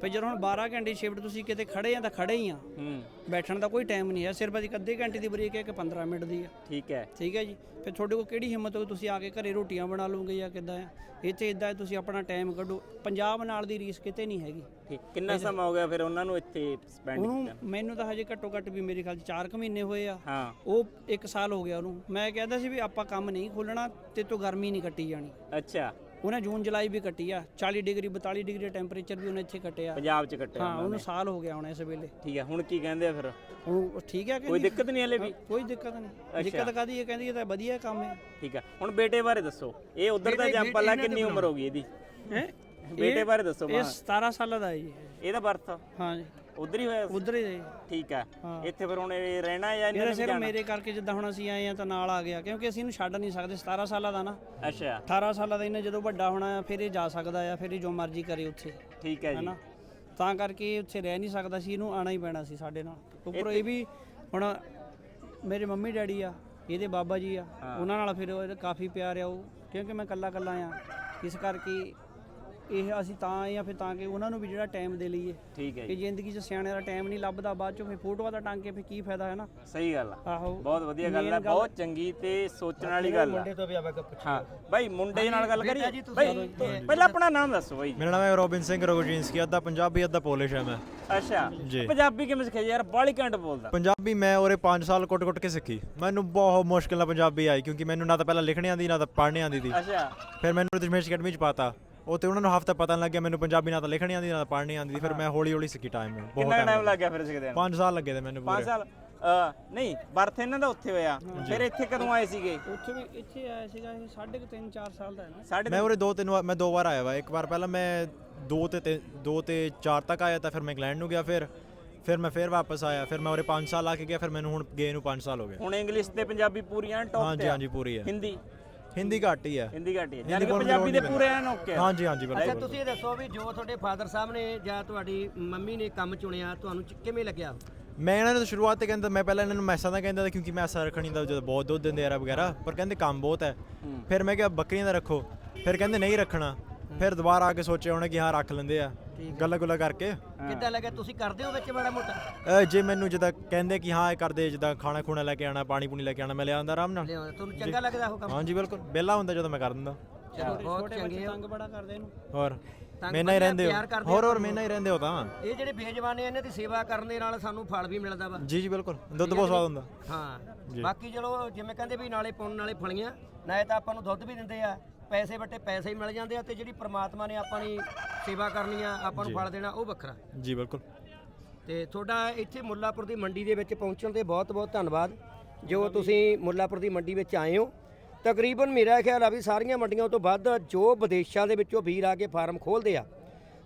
ਫਿਰ ਜਦੋਂ ਹੁਣ 12 ਘੰਟੇ ਸ਼ਿਫਟ ਤੁਸੀਂ ਕਿਤੇ ਖੜੇ ਆ ਤਾਂ ਖੜੇ ਹੀ ਆ। ਹੂੰ। ਬੈਠਣ ਦਾ ਕੋਈ ਟਾਈਮ ਨਹੀਂ ਹੈ ਸਿਰਫ ਅਸੀਂ ਅੱਧੇ ਘੰਟੇ ਦੀ ਬ੍ਰੇਕ ਹੈ ਕਿ 15 ਮਿੰਟ ਦੀ ਆ ਠੀਕ ਹੈ। ਠੀਕ ਹੈ ਜੀ। ਫਿਰ ਤੁਹਾਡੇ ਕੋਲ ਕਿਹੜੀ ਹਿੰਮਤ ਹੋਊ? ਤੁਸੀਂ ਆ ਕੇ ਘਰੇ ਰੋਟੀਆਂ ਬਣਾ ਲਓਗੇ ਜਾਂ ਕਿੱਦਾਂ ਆ ਇੱਥੇ ਇਦਾਂ ਤੁਸੀਂ ਆਪਣਾ ਟਾਈਮ ਕੱਢੋ। ਪੰਜਾਬ ਨਾਲ ਦੀ ਰੀਸ ਕਿਤੇ ਨਹੀਂ ਹੈਗੀ। ਠੀਕ। ਕਿੰਨਾ ਸਮਾਂ ਹੋ ਗਿਆ ਫਿਰ ਉਹਨਾਂ ਨੂੰ ਇੱਥੇ ਸਪੈਂਡ ਉਹਨੂੰ ਮੈਨੂੰ ਤਾਂ ਹਜੇ ਘੱਟੋ ਘੱਟ ਵੀ ਮੇਰੇ ਖਿਆਲ 'ਚ 4 ਕੁ ਮਹੀਨੇ ਹੋਏ ਆ। ਹਾਂ। ਉਹ 1 ਸਾਲ ਹੋ ਗਿਆ ਉਹਨੂੰ। ਮੈਂ ਕਹਿੰਦਾ ਸੀ ਵੀ ਆਪਾਂ ਕੰਮ ਨਹੀਂ ਖੋਲਣਾ ਤੇ ਤੋਂ ਗਰਮੀ ਨਹੀਂ ਕੱਟੀ ਜਾਣੀ। ਅੱਛਾ। ਉਹਨੇ ਜੂਨ ਜੁਲਾਈ ਵੀ ਕੱਟੀ ਆ 40 ਡਿਗਰੀ 42 ਡਿਗਰੀ ਟੈਂਪਰੇਚਰ ਵੀ ਉਹਨੇ ਇੱਥੇ ਕੱਟਿਆ। ਪੰਜਾਬ ਚ ਕੱਟਿਆ ਹਾਂ ਉਹਨੂੰ ਸਾਲ ਹੋ ਗਿਆ ਹੁਣ ਇਸ ਵੇਲੇ। ਠੀਕ ਹੈ ਹੁਣ ਕੀ ਕਹਿੰਦੇ ਆ ਫਿਰ? ਹੁਣ ਠੀਕ ਹੈ ਕਿ ਕੋਈ ਨਹੀਂ? ਦਿੱਕਤ ਨਹੀਂ ਹਲੇ ਵੀ? ਕੋਈ ਦਿੱਕਤ ਨਹੀਂ। ਦਿੱਕਤ ਕਾਦੀ ਹੈ ਕਹਿੰਦੀ ਇਹ ਤਾਂ ਵਧੀਆ ਕੰਮ ਹੈ। ਠੀਕ ਹੈ ਹੁਣ ਬੇਟੇ ਬਾਰੇ ਦੱਸੋ। ਇਹ ਉਧਰ ਦਾ ਜੰਪਲ ਆ ਕਿੰਨੀ ਉਮਰ ਹੋ ਗਈ ਇਹਦੀ? ਹੈ? ਬੇਟੇ ਬਾਰੇ ਦੱਸੋ ਇਹ 17 ਸਾਲਾਂ ਦਾ ਹੈ ਜੀ। ਇਹਦਾ ਬਰਥ ਹਾਂ ਜੀ। ਉਧਰ ਹੀ ਹੋਇਆ ਸੀ? ਉਧਰ ਹੀ। ਠੀਕ ਹਾਂ। ਇੱਥੇ ਫਿਰ ਹੁਣ ਇਹ ਰਹਿਣਾ ਜਾਂ ਇਹਨਾਂ ਇਹਦਾ ਨੇ ਜਾਣਾ? ਮੇਰੇ ਕਰਕੇ ਜਿੱਦਾਂ ਹੁਣ ਅਸੀਂ ਆਏ ਆ ਤਾਂ ਨਾਲ ਆ ਗਿਆ ਕਿਉਂਕਿ ਅਸੀਂ ਇਹਨੂੰ ਛੱਡ ਨਹੀਂ ਸਕਦੇ 17 ਸਾਲਾਂ ਦਾ ਨਾ। ਅੱਛਾ। 18 ਸਾਲਾਂ ਦਾ ਇਹਨੇ ਜਦੋਂ ਵੱਡਾ ਹੋਣਾ ਆ ਫਿਰ ਇਹ ਜਾ ਸਕਦਾ ਆ ਫਿਰ ਇਹ ਜੋ ਮਰਜ਼ੀ ਕਰੇ ਉੱਥੇ। ਠੀਕ ਹੈ ਜੀ। ਹੈਨਾ? ਤਾਂ ਕਰਕੇ ਇਹ ਉੱਥੇ ਰਹਿ ਨਹੀਂ ਸਕਦਾ ਸੀ ਇਹਨੂੰ ਆਣਾ ਹੀ ਪੈਣਾ ਸੀ ਸਾਡੇ ਨਾਲ। ਉੱਪਰੋਂ ਇਹ ਵੀ ਹੁਣ ਮੇਰੇ ਮੰਮੀ ਡੈਡੀ ਆ ਇਹਦੇ ਬਾਬਾ ਜੀ ਆ ਉਹਨਾਂ ਨਾਲ ਫਿਰ ਉਹਦਾ ਕਾਫੀ ਪਿਆਰ ਆ ਉਹ ਕਿਉਂਕਿ ਮੈਂ ਕੱਲਾ ਕੱਲਾ ਆ। ਇਸ ਕਰਕੇ ਇਹ ਅਸੀਂ ਤਾਂ ਆਏ ਆ ਫਿਰ ਤਾਂ ਕਿ ਉਹਨਾਂ ਨੂੰ ਵੀ ਜਿਹੜਾ ਟਾਈਮ ਦੇ ਲਈਏ। ਠੀਕ ਹੈ ਕਿ ਜੀ। ਜ਼ਿੰਦਗੀ 'ਚ ਸਿਆਣਿਆਂ ਦਾ ਟਾਈਮ ਨਹੀਂ ਲੱਭਦਾ ਬਾਅਦ ਚੋਂ ਫਿਰ ਫੋਟੋਆਂ ਦਾ ਟੰਗ ਕੇ ਫਿਰ ਕੀ ਫਾਇਦਾ ਹੈ ਨਾ? ਸਹੀ ਗੱਲ ਆ। ਆਹੋ। ਬਹੁਤ ਵਧੀਆ ਗੱਲ ਹੈ ਬਹੁਤ ਚੰਗੀ ਤੇ ਸੋਚਣ ਵਾਲੀ ਗੱਲ ਆ। ਤੋਂ ਵੀ ਆਪਾਂ ਪੁੱਛ ਹਾਂ ਬਾਈ ਮੁੰਡੇ ਨਾਲ ਗੱਲ ਕਰੀਏ। ਬਾਈ ਪਹਿਲਾਂ ਆਪਣਾ ਨਾਮ ਦੱਸੋ ਬਾਈ। ਮੇਰਾ ਨਾਮ ਹੈ ਰੋਬਿਨ ਸਿੰਘ ਰੋਗਜੀਨਸਕੀ ਅੱਧਾ ਪੰਜਾਬੀ ਅੱਧਾ ਪੋਲਿਸ਼ ਹੈ ਮੈਂ। ਅੱਛਾ। ਪੰਜਾਬੀ ਕਿਵੇਂ ਸਿੱਖਿਆ ਯਾਰ ਬਾਲੀ ਘੰਟ ਬੋਲਦਾ। ਪੰਜਾਬੀ ਮੈਂ ਉਰੇ 5 ਸਾਲ ਕੁੱਟ-ਕੁੱਟ ਕੇ ਸਿੱਖੀ। ਮੈਨੂੰ ਬਹੁਤ ਮੁਸ਼ਕਿਲ ਨਾਲ ਪੰਜਾਬੀ ਆਈ ਕਿਉਂਕਿ ਮੈਨੂੰ ਨਾ ਤਾਂ ਪਹਿਲਾਂ ਲਿਖਣੀ ਆਂਦੀ ਨਾ ਤਾਂ ਪੜ੍ਹਨੀ ਆਂਦੀ ਸੀ ਅੱਛਾ। ਫਿਰ ਮੈਨੂੰ ਦਸ਼ਮੇਸ਼ ਅਕੈਡਮੀ ਚ ਪਾਤਾ। ਉੱਥੇ ਉਹਨਾਂ ਨੂੰ ਹਫਤਾ ਪਤਾ ਨਹੀਂ ਲੱਗਿਆ ਮੈਨੂੰ ਪੰਜਾਬੀ ਨਾ ਤਾਂ ਲਿਖਣੀ ਆਂਦੀ ਨਾ ਤਾਂ ਪੜ੍ਹਨੀ ਆਂਦੀ ਸੀ ਫਿਰ ਮੈਂ ਹੌਲੀ-ਹੌਲੀ ਸਿੱਖੀ ਟਾਈਮ ਬਹੁਤ ਕਿੰਨਾ ਟਾਈਮ ਲੱਗ ਗਿਆ ਫਿਰ ਸਿੱਖਦੇ ਨੂੰ? 5 ਸਾਲ ਲੱਗੇ ਤੇ ਮੈਨੂੰ 5 ਪੂਰੇ ਸਾਲ? ਅ, ਨਹੀਂ ਬਰਥ ਇਹਨਾਂ ਦਾ ਉੱਥੇ ਹੋਇਆ। ਫਿਰ ਇੱਥੇ ਕਦੋਂ ਆਏ ਸੀਗੇ? ਉੱਥੇ ਵੀ ਇੱਥੇ ਆਇਆ ਸੀਗਾ ਇਹ ਸਾਢੇ ਕੁ ਤਿੰਨ 4 ਸਾਲ ਦਾ ਹੈ ਨਾ। ਮੈਂ ਉਰੇ ਦੋ ਤਿੰਨ ਵਾਰ ਮੈਂ ਦੋ ਵਾਰ ਆਇਆ ਵਾ। ਇੱਕ ਵਾਰ ਪਹਿਲਾਂ ਮੈਂ ਦੋ ਤੇ ਤਿੰਨ- ਦੋ ਤੇ 4 ਤੱਕ ਆਇਆ ਤਾਂ ਫਿਰ ਮੈਂ ਇੰਗਲੈਂਡ ਨੂੰ ਗਿਆ ਫਿਰ। ਫਿਰ ਮੈਂ ਫਿਰ ਵਾਪਸ ਆਇਆ। ਫਿਰ ਮੈਂ ਉਰੇ 5 ਸਾਲ ਆ ਕੇ ਗਿਆ ਫਿਰ ਮੈਨੂੰ ਹੁਣ ਗਏ ਨੂੰ 5 ਸਾਲ ਹੋ ਗਏ। ਹੁਣ ਇੰਗਲਿਸ਼ ਤੇ ਪੰਜਾਬੀ ਪੂਰੀਆਂ ਟੌਪ ਹਾਂਜੀ ਤੇ ਆ। ਹਾਂਜੀ ਪੂਰੀ ਹੈ। ਹਿੰਦੀ ਹਿੰਦੀ ਘੱਟ ਹੀ ਹੈ ਹਿੰਦੀ ਘੱਟ ਹੀ ਹੈ। ਯਾਨੀ ਕਿ ਬੋਲਣ ਪੰਜਾਬੀ ਦੇ ਲੋੜ ਨਹੀਂ ਪੂਰੇ ਐਨ ਓਕੇ। ਹਾਂਜੀ ਹਾਂਜੀ ਅੱਛਾ ਬਿਲਕੁਲ। ਤੁਸੀਂ ਇਹ ਦੱਸੋ ਵੀ ਜੋ ਤੁਹਾਡੇ ਫਾਦਰ ਸਾਹਿਬ ਨੇ ਜਾਂ ਤੁਹਾਡੀ ਮੰਮੀ ਨੇ ਕੰਮ ਚੁਣਿਆ ਤੁਹਾਨੂੰ ਚ- ਕਿਵੇਂ ਲੱਗਿਆ? ਮੈਂ ਇਹਨਾਂ ਨੂੰ ਤਾਂ ਸ਼ੁਰੂਆਤ ਤੇ ਕਹਿੰਦਾ ਮੈਂ ਪਹਿਲਾਂ ਇਹਨਾਂ ਨੂੰ ਮੈਸਾਂ ਦਾ ਕਹਿੰਦਾ ਸੀ ਕਿਉਂਕਿ ਮੈਸਾਂ ਰੱਖਣੀ ਦਾ ਜਦੋਂ ਬਹੁਤ ਦੁੱਧ ਦਿੰਦੇ ਆ ਵਗੈਰਾ ਪਰ ਕਹਿੰਦੇ ਕੰਮ ਬਹੁਤ ਹੈ। ਫਿਰ ਮੈਂ ਕਿਹਾ ਬੱਕਰੀਆਂ ਦਾ ਰੱਖੋ। ਫਿਰ ਕਹਿੰਦੇ ਨਹੀਂ ਰੱਖਣਾ। ਫਿਰ ਦੁਬਾਰਾ ਆ ਕੇ ਸੋਚਿਆ ਉਹਨੇ ਕਿ ਹਾਂ ਰੱਖ ਲੈਂਦੇ ਆ। ਗੱਲਾਂ ਗੁੱਲਾਂ ਕਰਕੇ। ਕਿੱਦਾਂ ਲੱਗਿਆ? ਤੁਸੀਂ ਕਰਦੇ ਹੋ ਵਿੱਚ ਮਾੜਾ ਮੋਟਾ? ਜੇ ਮੈਨੂੰ ਜਿੱਦਾਂ ਕਹਿੰਦੇ ਕਿ ਹਾਂ ਇਹ ਕਰਦੇ ਜਿੱਦਾਂ ਖਾਣਾ ਖੂਣਾ ਲੈ ਕੇ ਆਣਾ ਪਾਣੀ ਪੂਣੀ ਲੈ ਕੇ ਆਣਾ ਮੈਂ ਲਿਆਉਂਦਾ ਆਰਾਮ ਨਾਲ। ਲਿਆਉਂਦਾ। ਤੁਹਾਨੂੰ ਚੰਗਾ ਲੱਗਦਾ ਉਹ ਕੰਮ? ਹਾਂਜੀ ਬਿਲਕੁਲ। ਵਿਹਲਾ ਹੁੰਦਾ ਜਦੋਂ ਮੈਂ ਕਰ ਦਿੰਦਾ। ਚਲੋ ਬਹੁਤ ਚੰਗੇ ਹੋ। ਤੰਗ ਬੜਾ ਕਰਦੇ ਇਹਨੂੰ। ਹੋਰ? ਤੰਗ ਮੈਨਾਂ ਹੀ ਬੰਦੇ ਰਹਿੰਦੇ ਪਿਆਰ ਹੋ ਕਰਦੇ ਹੋਰ ਹੋਰ ਮੈਨਾਂ ਹੀ ਰਹਿੰਦੇ ਹੋ ਤਾਂ। ਇਹ ਜਿਹੜੇ ਬੇਜਵਾਨੇ ਆ, ਇਹਨਾਂ ਦੀ ਸੇਵਾ ਕਰਨ ਦੇ ਨਾਲ ਸਾਨੂੰ ਫਲ ਵੀ ਮਿਲਦਾ ਵਾ। ਜੀ ਜੀ ਬਿਲਕੁਲ। ਦੁੱਧ ਬਹੁਤ ਸਵਾਦ ਹੁੰਦਾ। ਹਾਂ। ਬਾਕੀ ਚਲੋ ਜਿਵੇਂ ਕਹਿੰਦੇ ਵੀ ਨਾਲੇ ਪੁੰਨ ਨਾਲੇ ਫਲੀਆਂ ਨਾਲੇ ਤਾਂ ਆਪਾਂ ਨੂੰ ਦੁੱਧ ਵੀ ਦਿੰਦੇ ਆ। ਪੈਸੇ ਵੱਟੇ ਪੈਸੇ ਹੀ ਮਿਲ ਜਾਂਦੇ ਆ ਤੇ ਜਿਹੜੀ ਪ੍ਰਮਾਤਮਾ ਨੇ ਆਪਾਂ ਦੀ ਸੇਵਾ ਕਰਨੀ ਆ ਆਪਾਂ ਨੂੰ ਫਲ ਦੇਣਾ ਉਹ ਵੱਖਰਾ। ਜੀ ਬਿਲਕੁਲ। ਤੇ ਤੁਹਾਡਾ ਇੱਥੇ ਮੁੱਲਾਪੁਰ ਦੀ ਮੰਡੀ ਦੇ ਵਿੱਚ ਪਹੁੰਚਣ ਤੇ ਬਹੁਤ-ਬਹੁਤ ਧੰਨਵਾਦ ਜੋ। ਤੁਸੀਂ ਮੁੱਲਾਪੁਰ ਦੀ ਮੰਡੀ ਵਿੱਚ ਆਏ ਹੋ ਤਕਰੀਬਨ ਮੇਰਾ ਖਿਆਲ ਆ ਵੀ ਸਾਰੀਆਂ ਮੰਡੀਆਂ ਤੋਂ ਵੱਧ ਜੋ ਵਿਦੇਸ਼ਾਂ ਦੇ ਵਿੱਚੋਂ ਵੀਰ ਆ ਕੇ ਫਾਰਮ ਖੋਲਦੇ ਆ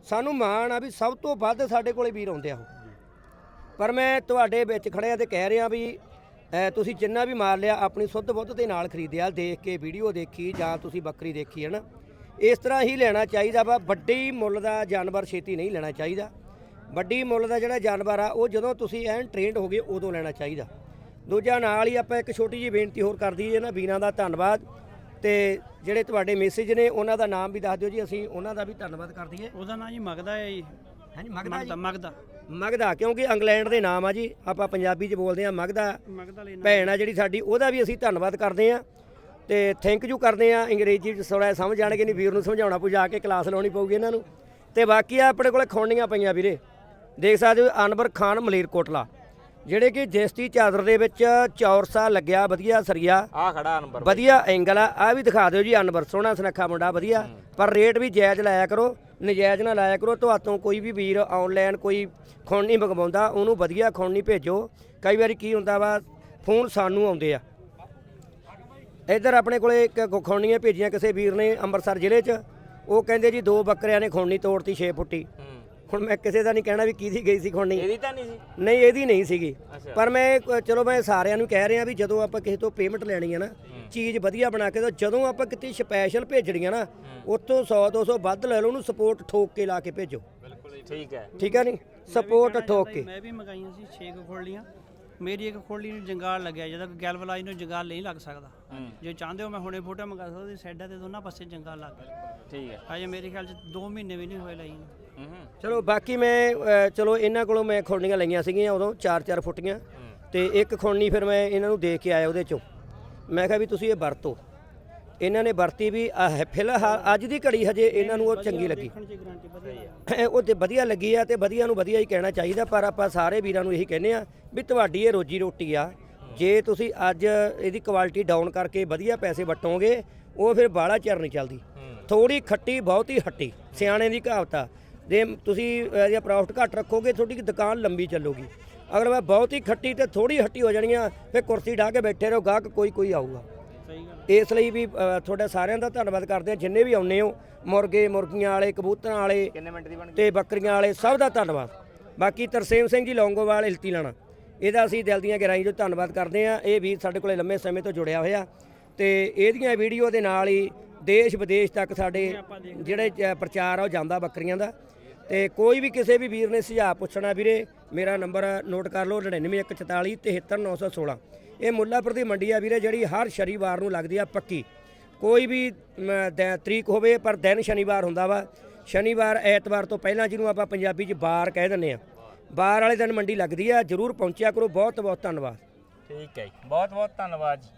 ਸਾਨੂੰ ਮਾਣ ਆ ਵੀ ਸਭ ਤੋਂ ਵੱਧ ਸਾਡੇ ਕੋਲੇ ਵੀਰ ਆਉਂਦੇ ਆ ਉਹ। ਪਰ ਮੈਂ ਤੁਹਾਡੇ ਵਿੱਚ ਖੜਿਆ ਤੇ ਕਹਿ ਰਿਹਾ ਵੀ ਤੁਸੀਂ ਜਿੰਨਾ ਵੀ ਮਾਰ ਲਿਆ ਆਪਣੀ ਸੁੱਧ ਬੁੱਧ ਦੇ ਨਾਲ ਖਰੀਦਿਆ ਦੇਖ ਕੇ ਵੀਡੀਓ ਦੇਖੀ ਜਾਂ ਤੁਸੀਂ ਬੱਕਰੀ ਦੇਖੀ ਹੈ ਨਾ ਇਸ ਤਰ੍ਹਾਂ ਹੀ ਲੈਣਾ ਚਾਹੀਦਾ ਵਾ। ਵੱਡੀ ਮੁੱਲ ਦਾ ਜਾਨਵਰ ਛੇਤੀ ਨਹੀਂ ਲੈਣਾ ਚਾਹੀਦਾ। ਵੱਡੀ ਮੁੱਲ ਦਾ ਜਿਹੜਾ ਜਾਨਵਰ ਆ ਉਹ ਜਦੋਂ ਤੁਸੀਂ ਐਨ ਟ੍ਰੇਨਡ ਹੋ ਗਏ ਉਦੋਂ ਲੈਣਾ ਚਾਹੀਦਾ। ਦੂਜਾ ਨਾਲ ਹੀ ਆਪਾਂ ਇੱਕ ਛੋਟੀ ਜਿਹੀ ਬੇਨਤੀ ਹੋਰ ਕਰ ਦਈਏ ਨਾ। ਵੀਰਾਂ ਦਾ ਧੰਨਵਾਦ। ਤੇ ਜਿਹੜੇ ਤੁਹਾਡੇ ਮੈਸੇਜ ਨੇ ਉਹਨਾਂ ਦਾ ਨਾਮ ਵੀ ਦੱਸ ਦਿਓ ਜੀ। ਅਸੀਂ ਉਹਨਾਂ ਦਾ ਵੀ ਧੰਨਵਾਦ ਕਰ ਦਈਏ। ਉਹਦਾ ਨਾਂ ਜੀ ਮਗਦਾ ਹੈ ਜੀ। ਹਾਂਜੀ ਮਗਦਾ ਮਗਦਾ ਮਗਦਾ। ਮਗਦਾ ਕਿਉਂਕਿ ਇੰਗਲੈਂਡ ਦੇ ਨਾਮ ਆ ਜੀ ਆਪਾਂ ਪੰਜਾਬੀ 'ਚ ਬੋਲਦੇ ਆ ਮਗਦਾ। ਮਗਦਾ ਲੈਣਾ ਭੈਣ ਆ ਜਿਹੜੀ ਸਾਡੀ ਉਹਦਾ ਵੀ ਅਸੀਂ ਧੰਨਵਾਦ ਕਰਦੇ ਆ ਤੇ ਥੈਂਕ ਯੂ ਕਰਦੇ ਆ ਅੰਗਰੇਜ਼ੀ ਚ ਥੋੜਾ ਸਮਝ ਜਾਣਗੇ ਨਹੀਂ ਵੀਰ ਨੂੰ ਸਮਝਾਉਣਾ ਪਊ ਜਾ ਕੇ ਕਲਾਸ ਲਾਉਣੀ ਪਊਗੀ ਇਹਨਾਂ ਨੂੰ। ਤੇ ਬਾਕੀ ਆ ਆਪਣੇ ਕੋਲੇ ਖੌਣੀਆਂ ਪਈਆਂ ਵੀਰੇ। ਦੇਖ ਸਕਦੇ ਹੋ ਅਨਵਰ ਖਾਨ ਮਲੇਰਕੋਟਲਾ ਜਿਹੜੇ ਕਿ ਜੈਸਤੀ ਚਾਦਰ ਦੇ ਵਿੱਚ ਚੌਰਸਾ ਲੱਗਿਆ ਵਧੀਆ ਸਰੀਆ। ਆ ਖੜਾ ਨੰਬਰ ਵਧੀਆ ਐਂਗਲ ਆ ਆ ਵੀ ਦਿਖਾ ਦਿਓ ਜੀ ਅਨਵਰ ਸੋਹਣਾ ਸੁਨੱਖਾ ਮੁੰਡਾ ਵਧੀਆ। ਪਰ ਰੇਟ ਵੀ ਜਾਇਜ਼ ਲਾਇਆ ਕਰੋ। ਨਜਾਇਜ਼ ਨਾ ਲਾਇਆ ਕਰੋ ਤੁਹਾਤੋਂ ਕੋਈ ਵੀ ਵੀਰ ਆਨਲਾਈਨ ਕੋਈ ਖੌਣੀ ਮੰਗਵਾਉਂਦਾ ਉਹਨੂੰ ਵਧੀਆ ਖੌਣੀ ਭੇਜੋ। ਕਈ ਵਾਰੀ ਕੀ ਹੁੰਦਾ ਵਾ ਫੋਨ ਸਾਨੂੰ ਆਉਂਦੇ ਆ। ਇੱਧਰ ਆਪਣੇ ਕੋਲੇ ਇੱਕ ਖੌਣੀਆਂ ਭੇਜੀਆਂ ਕਿਸੇ ਵੀਰ ਨੇ ਅੰਮ੍ਰਿਤਸਰ ਜ਼ਿਲ੍ਹੇ 'ਚ। ਉਹ ਕਹਿੰਦੇ ਜੀ ਦੋ ਬੱਕਰਿਆਂ ਨੇ ਖੌਣੀ ਤੋੜਤੀ 6 ਫੁੱਟੀ। ਹੁਣ ਮੈਂ ਕਿਸੇ ਦਾ ਨਹੀਂ ਕਹਿਣਾ ਵੀ ਕਿਹਦੀ ਗਈ ਸੀ ਖੋਣੀ ਇਹਦੀ ਤਾਂ ਨਹੀਂ ਸੀ? ਨਹੀਂ ਇਹਦੀ ਨਹੀਂ ਸੀਗੀ। ਪਰ ਮੈਂ ਕ- ਚਲੋ ਮੈਂ ਸਾਰਿਆਂ ਨੂੰ ਕਹਿ ਰਿਹਾ ਵੀ ਜਦੋਂ ਆਪਾਂ ਕਿਸੇ ਤੋਂ ਪੇਮੈਂਟ ਲੈਣੀ ਹੈ ਨਾ ਚੀਜ਼ ਵਧੀਆ ਬਣਾ ਕੇ ਤਾਂ ਜਦੋਂ ਆਪਾਂ ਕਿਤੇ ਸਪੈਸ਼ਲ ਭੇਜਣੀ ਹੈ। ਨਾ ਉੱਥੋਂ 100 200 ਵੱਧ ਲੈ ਲਓ ਉਹਨੂੰ ਸਪੋਰਟ ਠੋਕ ਕੇ ਲਾ ਕੇ ਭੇਜੋ। ਠੀਕ ਹੈ। ਠੀਕ ਹੈ ਨਹੀਂ ਸਪੋਰਟ ਠੋਕ ਕੇ। ਮੈਂ ਵੀ ਮੰਗਾਈਆਂ ਸੀ 6 ਖੋਲੀਆਂ ਮੇਰੀ ਇੱਕ ਖੋਲੀ ਨੂੰ ਜੰਗਾਲ ਲੱਗਿਆ ਜਦੋਂ ਗੈਲਵਲਾਈ ਨੂੰ ਜੰਗਾਲ ਨਹੀਂ ਲੱਗ ਸਕਦਾ। ਜੇ ਚਾਹੁੰਦੇ ਹੋ ਮੈਂ ਹੁਣੇ ਫੋਟੋ ਮੰਗਾ ਸਕਦਾ ਉਹਦੀ ਸਾਈਡਾਂ ਤੇ ਦੋਨਾਂ ਪਾਸੇ ਜੰਗਾਲ ਲੱਗ ਗਿਆ ਠੀਕ ਹੈ। ਹਜੇ ਮੇਰੇ ਖਿਆਲ ਚ 2 ਮਹੀਨੇ ਵੀ ਨਹੀਂ ਹੋਏ ਲਾਈ ਚਲੋ ਬਾਕੀ ਮੈਂ ਚਲੋ ਇਹਨਾਂ ਕੋਲੋਂ ਮੈਂ ਖੋਣੀਆਂ ਲਈਆਂ ਸੀਗੀਆਂ ਉਦੋਂ 4-4 ਫੁੱਟੀਆਂ। ਤੇ ਇੱਕ ਖੋਣੀ ਫਿਰ ਮੈਂ ਇਹਨਾਂ ਨੂੰ ਦੇ ਕੇ ਆਇਆ ਉਹਦੇ ਚੋਂ। ਮੈਂ ਕਿਹਾ ਵੀ ਤੁਸੀਂ ਇਹ ਵਰਤੋ। ਇਹਨਾਂ ਨੇ ਵਰਤੀ ਵੀ ਆਹ ਫਿਲਹਾਲ ਅੱਜ ਦੀ ਘੜੀ ਹਜੇ ਇਹਨਾਂ ਨੂੰ ਉਹ ਚੰਗੀ ਲੱਗੀ। ਉਹ ਤੇ ਵਧੀਆ ਲੱਗੀ ਆ ਤੇ ਵਧੀਆ ਨੂੰ ਵਧੀਆ ਹੀ ਕਹਿਣਾ ਚਾਹੀਦਾ ਪਰ ਆਪਾਂ ਸਾਰੇ ਵੀਰਾਂ ਨੂੰ ਇਹੀ ਕਹਿੰਦੇ ਆ ਵੀ ਤੁਹਾਡੀ ਇਹ ਰੋਜੀ ਰੋਟੀ ਆ ਜੇ ਤੁਸੀਂ ਅੱਜ ਇਹਦੀ ਕੁਆਲਿਟੀ ਡਾਊਨ ਕਰਕੇ ਵਧੀਆ ਪੈਸੇ ਵਟੋਗੇ ਉਹ ਫਿਰ ਬਾਹਲਾ ਚਿਰ ਨਹੀਂ ਚੱਲਦੀ। ਥੋੜੀ ਖੱਟੀ ਬਹੁਤੀ ਹੱਟੀ ਸਿਆਣੇ ਦੀ ਕਹਾਵਤ ਆ। ਜੇ ਤੁਸੀਂ ਇਹਦਾ ਪ੍ਰੋਫਿਟ ਘੱਟ ਰੱਖੋਗੇ ਤੁਹਾਡੀ ਦੁਕਾਨ ਲੰਬੀ ਚੱਲੂਗੀ। ਅਗਰ ਮੈਂ ਬਹੁਤੀ ਖੱਟੀ ਤੇ ਥੋੜੀ ਹੱਟੀ ਹੋ ਜਾਣੀ ਆ ਫਿਰ ਕੁਰਸੀ ਢਾ ਕੇ ਬੈਠੇ ਰਹੋ ਗਾਹਕ ਕੋਈ ਕੋਈ ਆਊਗਾ। ਇਸ ਲਈ ਵੀ ਤੁਹਾਡਾ ਸਾਰਿਆਂ ਦਾ ਧੰਨਵਾਦ ਕਰਦੇ ਆ ਜਿੰਨੇ ਵੀ ਆਉਨੇ ਹੋ ਮੁਰਗੇ ਮੁਰਗੀਆਂ ਵਾਲੇ ਕਬੂਤਰਾਂ ਵਾਲੇ ਤੇ ਬੱਕਰੀਆਂ ਵਾਲੇ ਸਭ ਦਾ ਧੰਨਵਾਦ। ਬਾਕੀ ਤਰਸੇਮ ਸਿੰਘ ਜੀ ਲੌਂਗੋਵਾਲ ਇਲਤੀ ਲਾਣਾ। ਇਹਦਾ ਅਸੀਂ ਦਿਲ ਦੀਆਂ ਗਹਿਰਾਈਆਂ ਤੋਂ ਧੰਨਵਾਦ ਕਰਦੇ ਆ ਇਹ ਵੀਰ ਸਾਡੇ ਕੋਲੇ ਲੰਮੇ ਸਮੇਂ ਤੋਂ ਜੁੜਿਆ ਹੋਇਆ। ਤੇ ਇਹਦੀਆਂ ਵੀਡੀਓ ਦੇ ਨਾਲ ਹੀ ਦੇਸ਼ ਵਿਦੇਸ਼ ਤੱਕ ਸਾਡੇ ਜਿਹੜੇ ਪ੍ਰਚਾਰ ਆ ਉਹ ਜਾਂਦਾ ਬੱਕਰੀਆਂ ਦਾ। ਤੇ ਕੋਈ ਵੀ ਕਿਸੇ ਵੀ ਵੀਰ ਨੇ ਸੁਝਾਅ ਪੁੱਛਣਾ ਵੀਰੇ ਮੇਰਾ ਨੰਬਰ ਨੋਟ ਕਰ ਲਓ 99144 73916 ਇਹ ਮੁੱਲਾਪੁਰ ਦੀ ਮੰਡੀ ਆ ਵੀਰੇ, ਜਿਹੜੀ ਹਰ ਸ਼ਨੀਵਾਰ ਨੂੰ ਲੱਗਦੀ ਆ ਪੱਕੀ। ਕੋਈ ਵੀ ਤਰੀਕ ਹੋਵੇ, ਪਰ ਦਿਨ ਸ਼ਨੀਵਾਰ ਹੁੰਦਾ ਵਾ। ਸ਼ਨੀਵਾਰ, ਐਤਵਾਰ ਤੋਂ ਪਹਿਲਾਂ ਜਿਹਨੂੰ ਆਪਾਂ ਪੰਜਾਬੀ 'ਚ ਬਾਰ ਕਹਿ ਦਿੰਦੇ ਆ। ਬਾਰ ਵਾਲੇ ਦਿਨ ਮੰਡੀ ਲੱਗਦੀ ਆ, ਜਰੂਰ ਪਹੁੰਚਿਆ ਕਰੋ। ਬਹੁਤ ਬਹੁਤ ਧੰਨਵਾਦ। ਠੀਕ ਹੈ ਬਹੁਤ ਬਹੁਤ ਧੰਨਵਾਦ ਜੀ।